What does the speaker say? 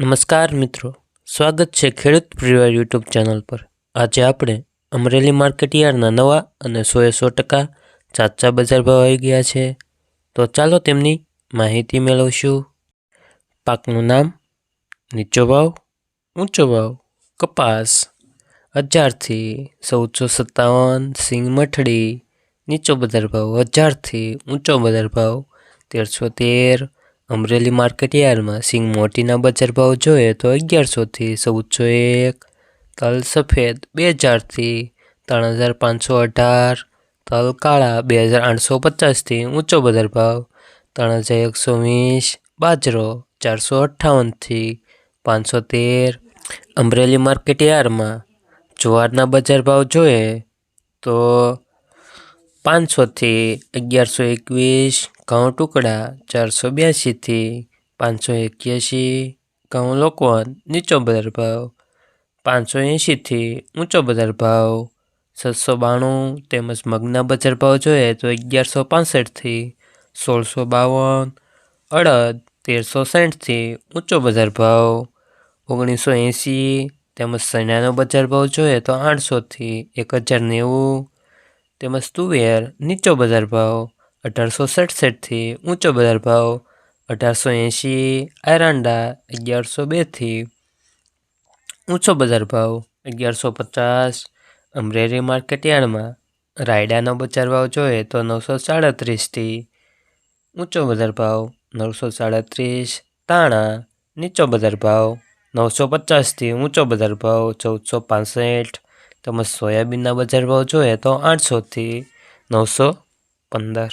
નમસ્કાર મિત્રો, સ્વાગત છે ખેડૂત પરિવાર યુટ્યુબ ચેનલ પર. આજે આપણે અમરેલી માર્કેટયાર્ડના નવા અને સોએ સો ટકા ચાચા બજાર ભાવ આવી ગયા છે. તો ચાલો તેમની માહિતી મેળવશું. પાકનું નામ, નીચો ભાવ, ઊંચો ભાવ, કપાસ, હજારથી ચૌદસો સત્તાવન, સિંગ મઠડી, નીચો બજાર ભાવ, હજારથી ઊંચો બજાર ભાવ, તેરસો તેર અમરેલી માર્કેટ યાર્ડમાં સિંગ મોટીના બજાર ભાવ જોઈએ તો અગિયારસોથી ચૌદસો એક, તલ સફેદ બે હજારથી ત્રણ હજાર પાંચસો અઢાર, તલ કાળા બે હજાર આઠસો પચાસથી ઊંચો બજાર ભાવ ત્રણ હજાર એકસો વીસ બાજરો ચારસો અઠ્ઠાવનથી પાંચસો તેર અમરેલી માર્કેટ યાર્ડમાં જુવારના બજાર ભાવ જોઈએ તો પાંચસોથી અગિયારસો એકવીસ ઘઉં ટુકડા ચારસો બ્યાસીથી પાંચસો એક્યાસી ઘઉં લોકવન નીચો બજાર ભાવ પાંચસો એંશીથી ઊંચો બજાર ભાવ સાતસો બાણું તેમજ મગના બજાર ભાવ જોઈએ તો અગિયારસો પાસઠથી સોળસો બાવન અડદ તેરસો સાઠથી ઊંચો બજાર ભાવ ઓગણીસો એંસી તેમજ સૈનાનો બજાર ભાવ જોઈએ તો આઠસોથી એક હજાર નેવું તેમજ તુવેર, નીચો બજાર ભાવ અઢારસો સડસઠથી ઊંચો બજાર ભાવ અઢારસો એંશી આયરાંડા અગિયારસો બેથી ઊંચો બજાર ભાવ અગિયારસો પચાસ, અમરેલી માર્કેટ યાર્ડમાં રાયડાનો બજાર ભાવ જોઈએ તો નવસો સાડત્રીસથી ઊંચો બજાર ભાવ નવસો સાડત્રીસ, તાણા નીચો બજાર ભાવ નવસો પચાસથી ઊંચો બજાર ભાવ ચૌદસો પાસઠ તેમજ સોયાબીનના બજાર ભાવ જોઈએ તો આઠસોથી નવસો પંદર.